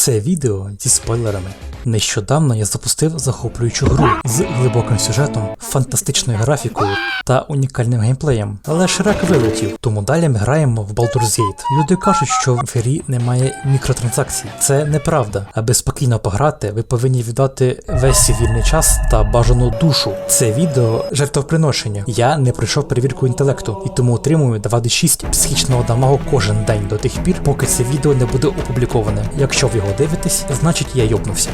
Це відео зі спойлерами. Нещодавно я запустив захоплюючу гру з глибоким сюжетом, фантастичною графікою та унікальним геймплеєм. Але Шрек вилетів, тому далі ми граємо в Baldur's Gate. Люди кажуть, що в грі немає мікротранзакцій. Це неправда. Аби спокійно пограти, ви повинні віддати весь свій вільний час та бажану душу. Це відео жертвоприношення. Я не пройшов перевірку інтелекту і тому отримую 2d6 психічного дамагу кожен день до тих пір, поки це відео не буде опубліковане. Якщо ви його дивитесь, значить я йобнувся.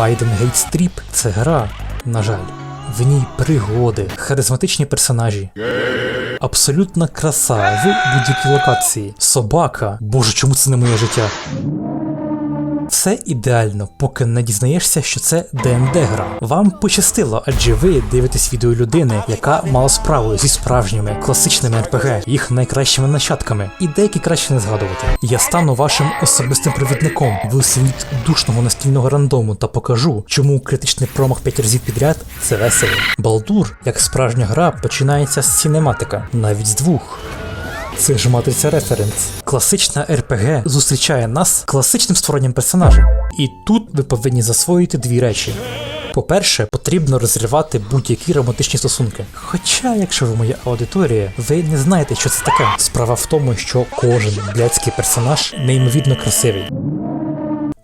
Biden Strip – це гра, на жаль. В ній пригоди, харизматичні персонажі, абсолютна краса в будь-якій локації, собака. Боже, чому це не моє життя? Все ідеально, поки не дізнаєшся, що це ДНД гра. Вам пощастило, адже ви дивитесь відео людини, яка мала справу зі справжніми класичними РПГ, їх найкращими нащадками, і деякі краще не згадувати. Я стану вашим особистим провідником в світ душного настільного рандому та покажу, чому критичний промах 5 разів підряд це весело. Балдур, як справжня гра, починається з сінематика, навіть з двох. Це ж матриця референс. Класична РПГ зустрічає нас класичним створенням персонажа. І тут ви повинні засвоїти дві речі. По-перше, потрібно розривати будь-які романтичні стосунки. Хоча, якщо ви моя аудиторія, ви не знаєте, що це таке. Справа в тому, що кожен блядський персонаж неймовірно красивий.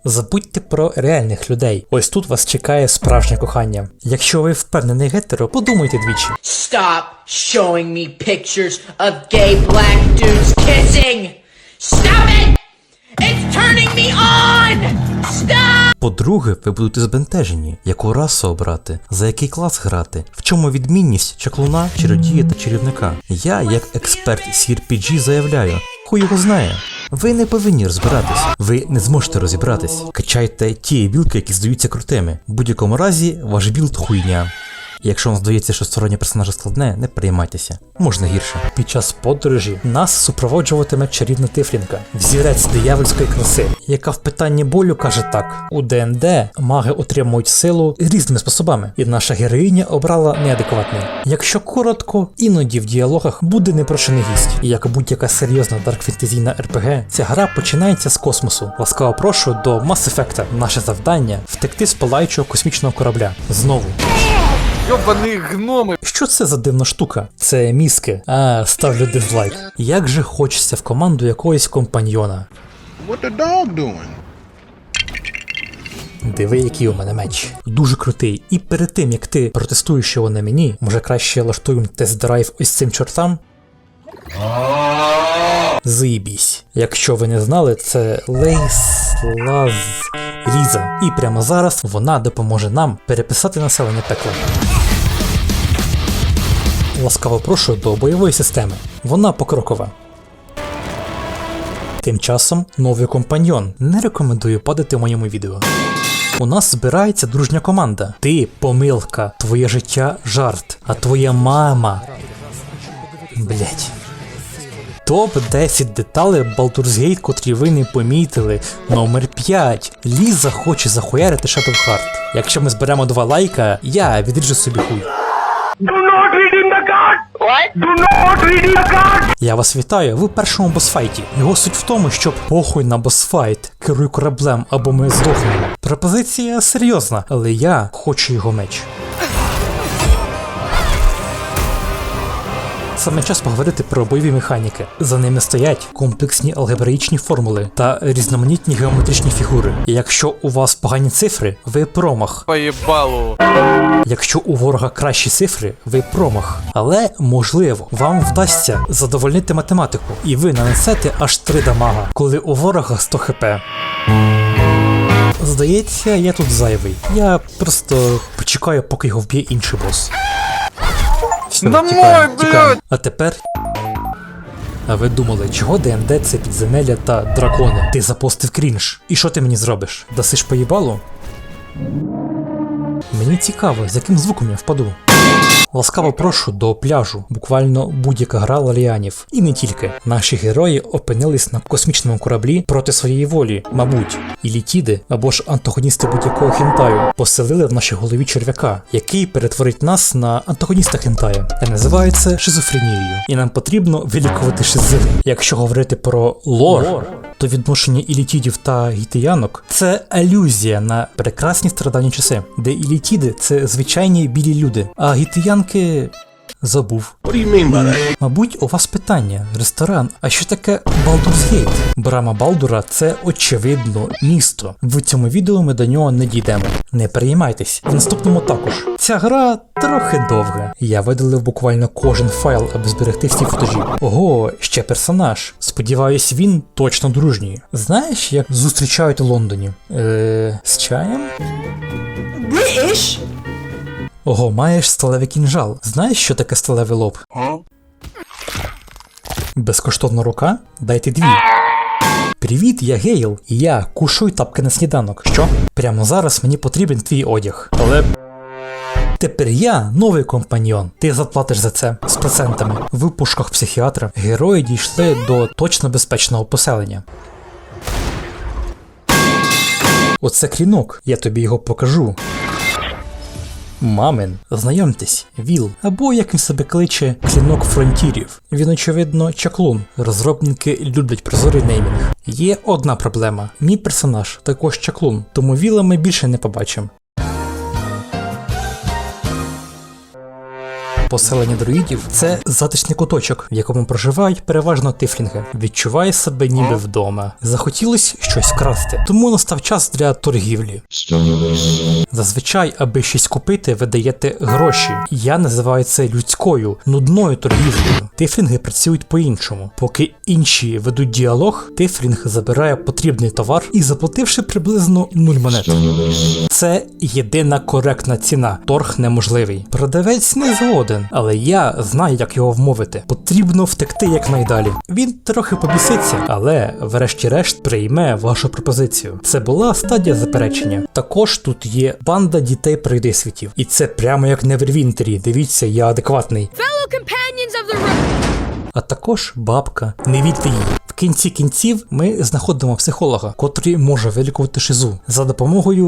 Забудьте про реальних людей. Ось тут вас чекає справжнє кохання. Якщо ви впевнений гетеро, подумайте двічі. Stop showing me pictures of gay black dudes kissing! Stop it! It's turning me on! Stop! По-друге, ви будете збентежені, яку расу обрати, за який клас грати, в чому відмінність чаклуна, чародія та чарівника. Я, як експерт CRPG, заявляю, хуй його знає. Ви не повинні розбиратись, ви не зможете розібратись. Качайте ті білки, які здаються крутими. В будь-якому разі, ваш білд хуйня. Якщо вам здається, що створення персонажа складне, не переймайтеся. Можна гірше. Під час подорожі нас супроводжуватиме чарівна тифлінка, взірець диявольської краси, яка в питанні болю каже так: у ДНД маги отримують силу різними способами, і наша героїня обрала неадекватний. Якщо коротко, іноді в діалогах буде непрошений гість. І як будь-яка серйозна даркфентезійна РПГ, ця гра починається з космосу. Ласкаво прошу до Mass Effect. Наше завдання втекти з палаючого космічного корабля. Знову. Йобані гноми. Що це за дивна штука? Це мізки. А, ставлю дизлайк. Як же хочеться в команду якогось компаньйона. What the dog doing? Диви, який у мене меч. Дуже крутий. І перед тим як ти протестуєш його на мені, може краще влаштуємо тест-драйв ось цим чортам? Заїбісь. Якщо ви не знали, це Лейс Лаз Різа. І прямо зараз вона допоможе нам переписати населення пекла. Ласкаво прошу до бойової системи. Вона покрокова. Тим часом новий компаньйон. Не рекомендую падати в моєму відео. У нас збирається дружня команда. Ти помилка, твоє життя жарт, а твоя мама. Блять. Топ 10 деталей Baldur's Gate, котрі ви не помітили. Номер 5. Ліза хоче захуярити Shadow Heart. Якщо ми зберемо два лайка, я відріжу собі хуй. Я вас вітаю, ви в першому босфайті. Його суть в тому, щоб похуй на босфайт, керуй кораблем або ми здохнемо. Пропозиція серйозна, але я хочу його меч. Саме час поговорити про бойові механіки. За ними стоять комплексні алгебраїчні формули та різноманітні геометричні фігури. І якщо у вас погані цифри, ви промах. Поїбалу. Якщо у ворога кращі цифри, ви промах. Але можливо, вам вдасться задовольнити математику, і ви нанесете аж 3 дамага, коли у ворога 100 хп. Здається, я тут зайвий. Я просто почекаю, поки його вб'є інший бос. Все, Домой, тікаємо, тікаємо. блядь! А тепер. А ви думали, чого ДНД це підземелля та дракони? Ти запостив крінж. І що ти мені зробиш? Дасиш поїбало? Мені цікаво, з яким звуком я впаду. Ласкаво прошу до пляжу, буквально будь-яка гра лаліанів. І не тільки. Наші герої опинились на космічному кораблі проти своєї волі, мабуть, і літіди або ж антагоністи будь-якого хентаю поселили в нашій голові черв'яка, який перетворить нас на антагоніста хентая. Та називає це шизофренією. І нам потрібно вилікувати шизи. Якщо говорити про лор, то відношення ілітідів та гітиянок це алюзія на прекрасні стародавні часи, де ілітіди це звичайні білі люди, а гітиянки. Забув. What do you mean by that? Мабуть, у вас питання, ресторан, а що таке Baldur's Gate? Брама Балдура це очевидно місто. В цьому відео ми до нього не дійдемо. Не переймайтесь, в наступному також. Ця гра трохи довга. Я видалив буквально кожен файл, аби зберегти всі футажі. Ого, ще персонаж. Сподіваюсь, він точно дружній. Знаєш, як зустрічають у Лондоні? Е, з чаєм? British? Ого, маєш сталевий кінжал. Знаєш, що таке сталевий лоб? Безкоштовна рука? Дайте дві. Привіт, я Гейл, і я кушую тапки на сніданок. Що? Прямо зараз мені потрібен твій одяг. Але. Тепер я новий компаньйон. Ти заплатиш за це з процентами. В пушках психіатра герої дійшли до точно безпечного поселення. Оце клінок, я тобі його покажу. Мамин, знайомтесь, Віл, або як він себе кличе, клінок фронтірів. Він, очевидно, чаклун. Розробники люблять прозорий неймінг. Є одна проблема: мій персонаж також чаклун, тому Віла ми більше не побачимо. Поселення друїдів це затишний куточок, в якому проживають переважно тифлінги. Відчуває себе ніби вдома. Захотілось щось красти, тому настав час для торгівлі. Зазвичай, аби щось купити, ви даєте гроші. Я називаю це людською, нудною торгівлею. Тифлінги працюють по-іншому. Поки інші ведуть діалог, тифлінг забирає потрібний товар і заплативши приблизно 0 монет. Це єдина коректна ціна. Торг неможливий. Продавець не згоден, але я знаю, як його вмовити. Потрібно втекти якнайдалі. Він трохи побіситься, але врешті-решт прийме вашу пропозицію. Це була стадія заперечення. Також тут є банда дітей пройди світів. І це прямо як Невервінтері. Дивіться, я адекватний. fellow companions of the road. А також бабка. Не вірте їй. Кінці кінців ми знаходимо психолога, котрий може вилікувати шизу. За допомогою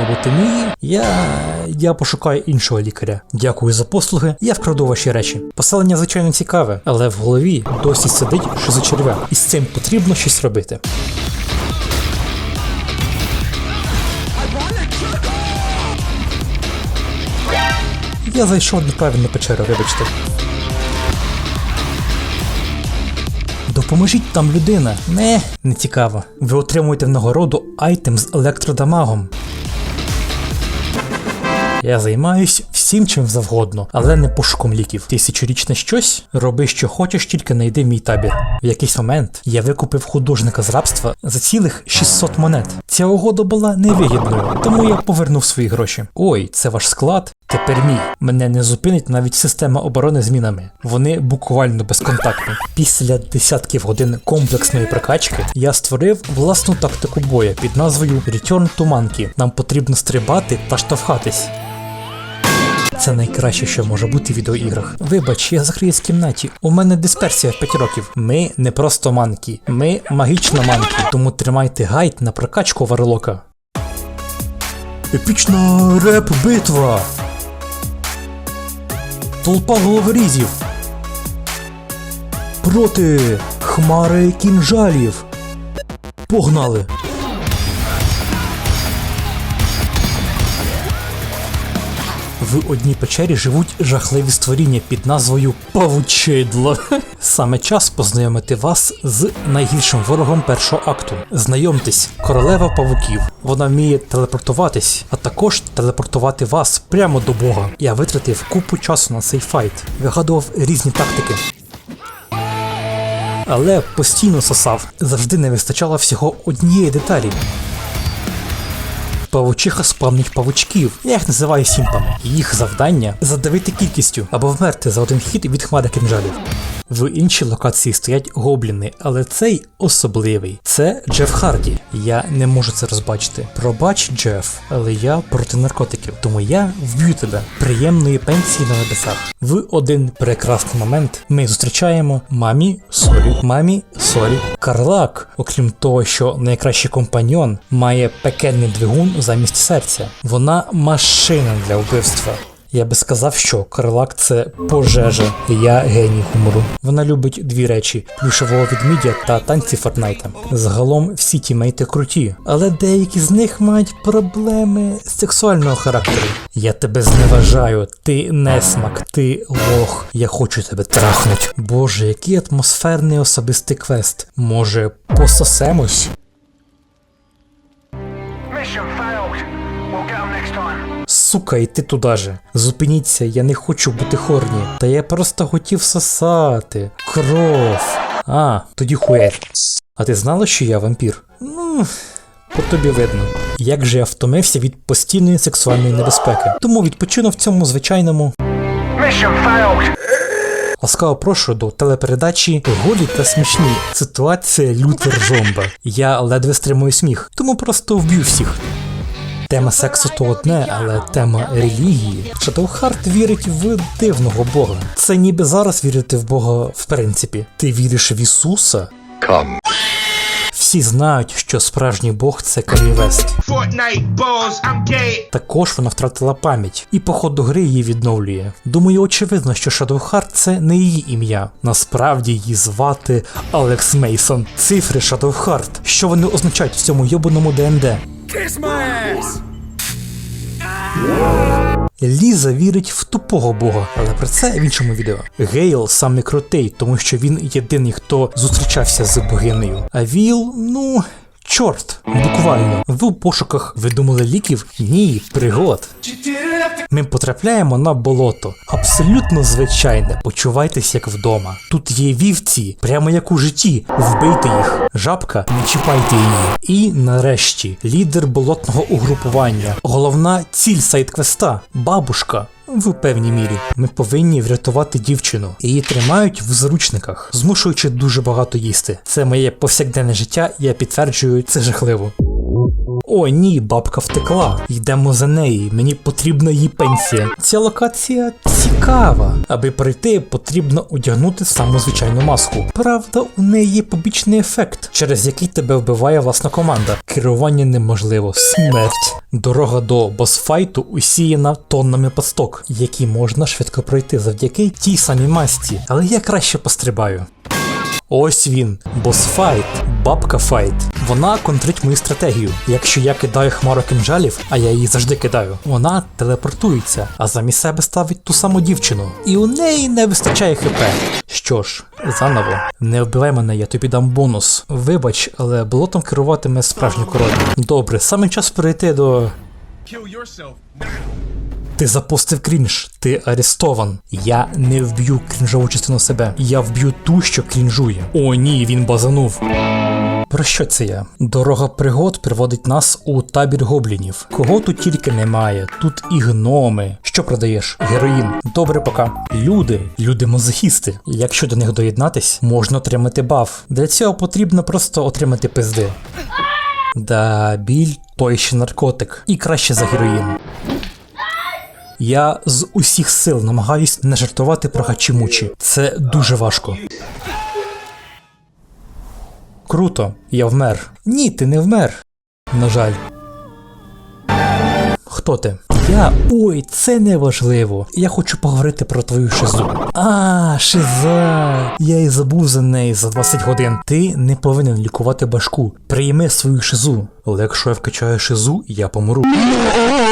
лоботомії я, я пошукаю іншого лікаря. Дякую за послуги. Я вкраду ваші речі. Поселення звичайно цікаве, але в голові досі сидить шизочервяк, і з цим потрібно щось робити. Я зайшов в неправильну печеру, вибачте. Допоможіть там людина. Не, не цікаво. Ви отримуєте в нагороду айтем з електродамагом. Я займаюсь всім чим завгодно, але не пошуком ліків. Тисячорічне щось? Роби що хочеш, тільки знайди мій табір. В якийсь момент я викупив художника з рабства за цілих 600 монет. Ця угода була невигідною, тому я повернув свої гроші. Ой, це ваш склад? Тепер мій. Мене не зупинить навіть система оборони з мінами. Вони буквально безконтактні. Після десятків годин комплексної прокачки я створив власну тактику боя під назвою Return to Monkey. Нам потрібно стрибати та штовхатись. Це найкраще, що може бути в відеоіграх. Вибач, я закриюсь в кімнаті. У мене дисперсія в 5 років. Ми не просто манкі, ми магічна манкі. Тому тримайте гайд на прокачку варилока. Епічна реп-битва. Толпа головорізів. Проти хмари кінжалів. Погнали! В одній печері живуть жахливі створіння під назвою Павучидло. Саме час познайомити вас з найгіршим ворогом першого акту. Знайомтесь, королева павуків. Вона вміє телепортуватись, а також телепортувати вас прямо до Бога. Я витратив купу часу на цей файт, вигадував різні тактики. Але постійно сосав, завжди не вистачало всього однієї деталі. Павучиха спавнить павучків, я їх називаю сімпами. Їх завдання задавити кількістю або вмерти за один хід від хмари кинжалів. В іншій локації стоять гобліни, але цей особливий. Це Джеф Харді. Я не можу це розбачити. Пробач, Джеф, але я проти наркотиків, тому я вб'ю тебе. Приємної пенсії на небесах. В один прекрасний момент ми зустрічаємо мамі сорі, мамі сорі, Карлак. Окрім того, що найкращий компаньон має пекельний двигун замість серця. Вона машина для вбивства. Я би сказав, що Карлак це пожежа. Я геній гумору. Вона любить дві речі: плюшевого відмідя та танці Фортнайта. Загалом всі тімейти круті, але деякі з них мають проблеми сексуального характеру. Я тебе зневажаю, ти несмак, ти лох. Я хочу тебе трахнуть. Боже, який атмосферний особистий квест. Може, пососемось? Сука, і ти туди же. Зупиніться, я не хочу бути хорні. Та я просто хотів сосати. Кров. А, тоді хуєр. А ти знала, що я вампір? Ну, по тобі видно. Як же я втомився від постійної сексуальної небезпеки. Тому відпочину в цьому звичайному. Ласкаво прошу до телепередачі Голі та смішні. Ситуація лютер жомба. Я ледве стримую сміх, тому просто вб'ю всіх. Тема сексу то одне, але тема релігії. Шадоухарт вірить в дивного Бога. Це ніби зараз вірити в Бога в принципі. Ти віриш в Ісуса? Come. Всі знають, що справжній Бог це Карі Вест. Fortnite balls, I'm gay. Також вона втратила пам'ять, і по ходу гри її відновлює. Думаю, очевидно, що Shadowheart це не її ім'я. Насправді її звати Алекс Мейсон. Цифри Shadowheart. Що вони означають в цьому йобаному ДНД? Ліза вірить в тупого бога, але про це в іншому відео. Гейл саме крутий, тому що він єдиний, хто зустрічався з богинею. А Віл, ну. Чорт, буквально. У пошуках ви думали ліків? Ні, пригод. Ми потрапляємо на болото. Абсолютно звичайне. Почувайтесь як вдома. Тут є вівці, прямо як у житті. Вбийте їх. Жабка, не чіпайте її. І нарешті лідер болотного угрупування. Головна ціль сайт-квеста бабушка. В певній мірі ми повинні врятувати дівчину. Її тримають в зручниках, змушуючи дуже багато їсти. Це моє повсякденне життя, я підтверджую, це жахливо. О, ні, бабка втекла. Йдемо за неї. Мені потрібна її пенсія. Ця локація цікава. Аби пройти, потрібно одягнути саму звичайну маску. Правда, у неї є побічний ефект, через який тебе вбиває власна команда. Керування неможливо. Смерть. Дорога до босфайту усіяна тоннами пасток, які можна швидко пройти завдяки тій самій масці. Але я краще пострибаю. Ось він, босфайт, бабка файт. Вона контрить мою стратегію. Якщо я кидаю хмару кинжалів, а я її завжди кидаю, вона телепортується, а замість себе ставить ту саму дівчину. І у неї не вистачає хп. Що ж, заново, не вбивай мене, я тобі дам бонус. Вибач, але болотом керуватиме справжній король. Добре, саме час перейти до. Ти запустив крінж, ти арестован. Я не вб'ю крінжову частину себе. Я вб'ю ту, що крінжує. О, ні, він базанув. Про що це я? Дорога пригод приводить нас у табір гоблінів. Кого тут тільки немає, тут і гноми. Що продаєш? Героїн. Добре, пока. Люди, люди мазохісти. Якщо до них доєднатись, можна отримати баф. Для цього потрібно просто отримати пизди. Да, біль той ще наркотик. І краще за героїн. Я з усіх сил намагаюсь не жартувати про хачімучі. Це дуже важко. Круто, я вмер. Ні, ти не вмер. На жаль. Хто ти? Я. Ой, це не важливо. Я хочу поговорити про твою шизу. А, шиза. Я і забув за неї за 20 годин. Ти не повинен лікувати башку. Прийми свою шизу. Але якщо я вкачаю шизу, я помру.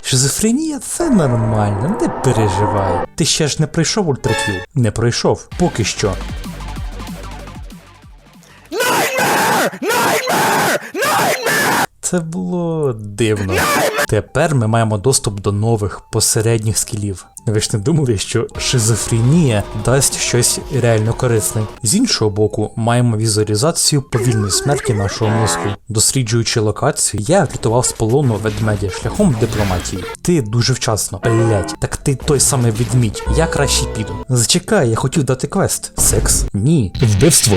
Шизофренія це нормально, не переживай. Ти ще ж не пройшов ультракіл? Не пройшов. Поки що. Це було дивно. Тепер ми маємо доступ до нових посередніх скілів. Ви ж не думали, що шизофренія дасть щось реально корисне. З іншого боку, маємо візуалізацію повільної смерті нашого мозку. Досліджуючи локацію, я врятував з полону ведмедя шляхом дипломатії. Ти дуже вчасно, блять, так ти той самий відмідь. Я краще піду. Зачекай, я хотів дати квест. Секс? Ні. Вбивство.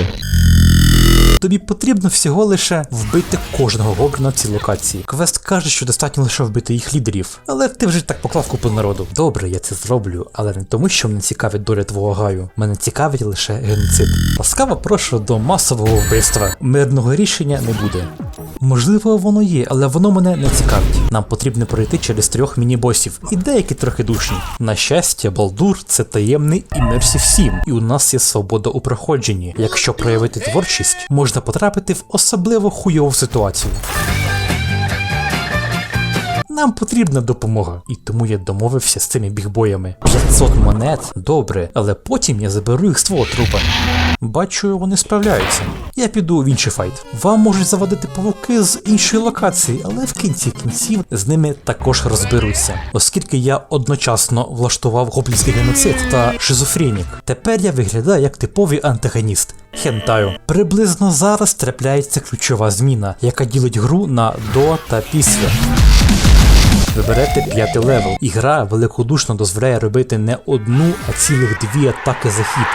Тобі потрібно всього лише вбити кожного гобліна в цій локації. Квест каже, що достатньо лише вбити їх лідерів. Але ти вже так поклав купу народу. Добре, я це зроблю, але не тому, що мене цікавить доля твого гаю. Мене цікавить лише геноцид. Ласкаво прошу до масового вбивства. Мирного рішення не буде. Можливо, воно є, але воно мене не цікавить. Нам потрібно пройти через трьох міні-босів, і деякі трохи душні. На щастя, Балдур це таємний імерсів 7, і у нас є свобода у проходженні. Якщо проявити творчість, можна потрапити в особливо хуйову ситуацію. Нам потрібна допомога, і тому я домовився з цими бігбоями. 500 монет, добре, але потім я заберу їх з твого трупа. Бачу, вони справляються. Я піду в інший файт. Вам можуть завадити павуки з іншої локації, але в кінці кінців з ними також розберуться, оскільки я одночасно влаштував гоблінський геноцид та шизофренік. Тепер я виглядаю як типовий антагоніст. Хентаю. Приблизно зараз трапляється ключова зміна, яка ділить гру на до та після. Ви берете п'ятий левел, і гра великодушно дозволяє робити не одну, а цілих дві атаки за хід.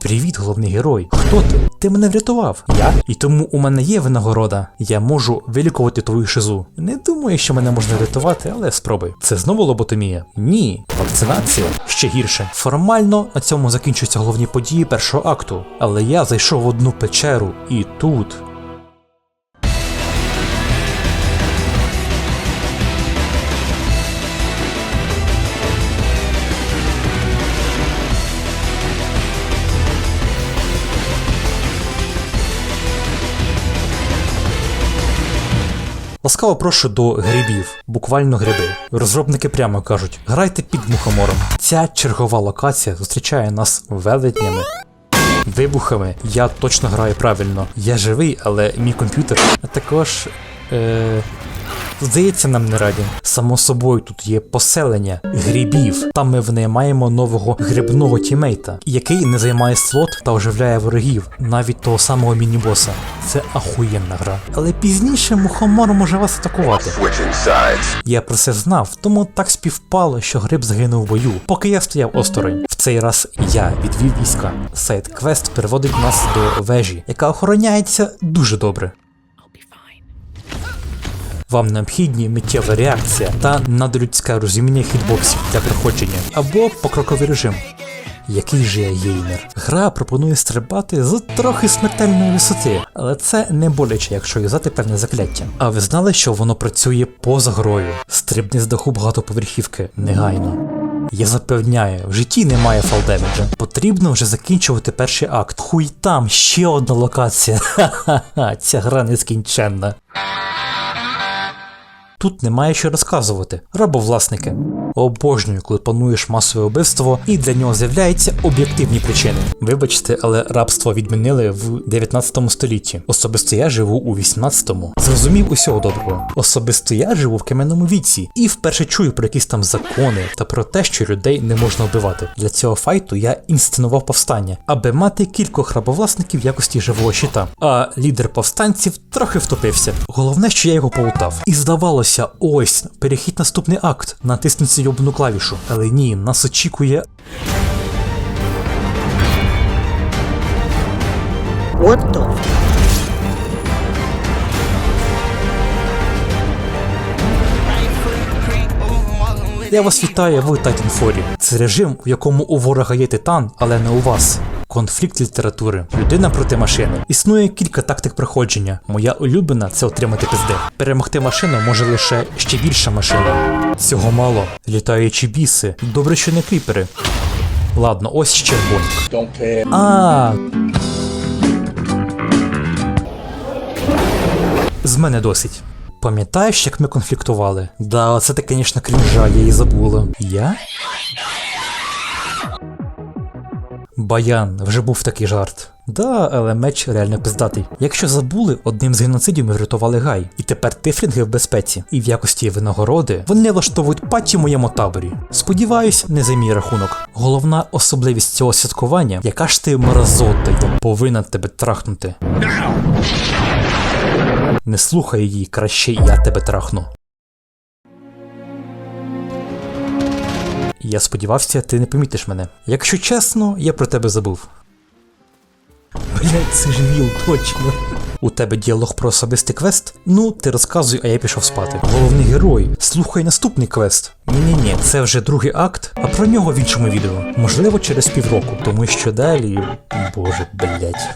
Привіт, головний герой. Хто ти? Ти мене врятував. Я? І тому у мене є винагорода. Я можу вилікувати твою шизу. Не думаю, що мене можна врятувати, але спробуй. Це знову лоботомія? Ні. Вакцинація ще гірше. Формально на цьому закінчуються головні події першого акту. Але я зайшов в одну печеру, і тут. Ласкаво прошу до грибів, буквально гриби. Розробники прямо кажуть: грайте під мухомором. Ця чергова локація зустрічає нас велетнями. Вибухами я точно граю правильно. Я живий, але мій комп'ютер а також. Е... Здається, нам не раді. Само собою тут є поселення грибів. Там ми винаймаємо нового грибного тімейта, який не займає слот та оживляє ворогів, навіть того самого міні-боса. Це ахуєнна гра. Але пізніше мухомор може вас атакувати. Я про це знав, тому так співпало, що гриб загинув в бою, поки я стояв осторонь. В цей раз я відвів війська. Сайт квест переводить нас до вежі, яка охороняється дуже добре. Вам необхідні миттєва реакція та надлюдське розуміння хітбоксів для проходження або покроковий режим. Який же я геймер? Гра пропонує стрибати з трохи смертельної висоти, але це не боляче, якщо юзати певне закляття. А ви знали, що воно працює поза грою? Стрибни з даху багатоповерхівки негайно. Я запевняю, в житті немає фалдемеджа. Потрібно вже закінчувати перший акт. Хуй там ще одна локація. Ха-ха-ха, ця гра нескінченна. Тут немає що розказувати. Рабовласники. Обожнюю, коли плануєш масове вбивство, і для нього з'являються об'єктивні причини. Вибачте, але рабство відмінили в 19 столітті. Особисто я живу у 18-му. Зрозумів усього доброго. Особисто я живу в кам'яному віці і вперше чую про якісь там закони та про те, що людей не можна вбивати. Для цього файту я інсценував повстання, аби мати кількох рабовласників в якості живого щита. А лідер повстанців трохи втопився. Головне, що я його полутав. І здавалося, ось перехід наступний акт. Натисніть цю йобну клавішу. Але ні, нас очікує. Я вас вітаю в Titanfall. Це режим, в якому у ворога є титан, але не у вас. Конфлікт літератури. Людина проти машини. Існує кілька тактик проходження. Моя улюблена це отримати пизди. Перемогти машину може лише ще більша машина. Цього мало. Літаючі біси. Добре, що не кріпери. Ладно, ось ще бонк. А. З мене досить. Пам'ятаєш, як ми конфліктували? Да, це ти, звісно, крінжа, я її забула. Я? Баян, вже був такий жарт. Да, але меч реально пиздатий. Якщо забули, одним з геноцидів ми врятували Гай, і тепер тифлінги в безпеці. І в якості винагороди вони влаштовують патчі в моєму таборі. Сподіваюсь, не за мій рахунок. Головна особливість цього святкування, яка ж ти мразота, я повинен тебе трахнути. Не слухай її, краще я тебе трахну. Я сподівався, ти не помітиш мене. Якщо чесно, я про тебе забув. Блять, це ж віл, точно. У тебе діалог про особистий квест? Ну, ти розказуй, а я пішов спати. Головний герой, слухай наступний квест. Ні-ні-ні, це вже другий акт, а про нього в іншому відео. Можливо, через півроку, тому що далі. Боже, блять.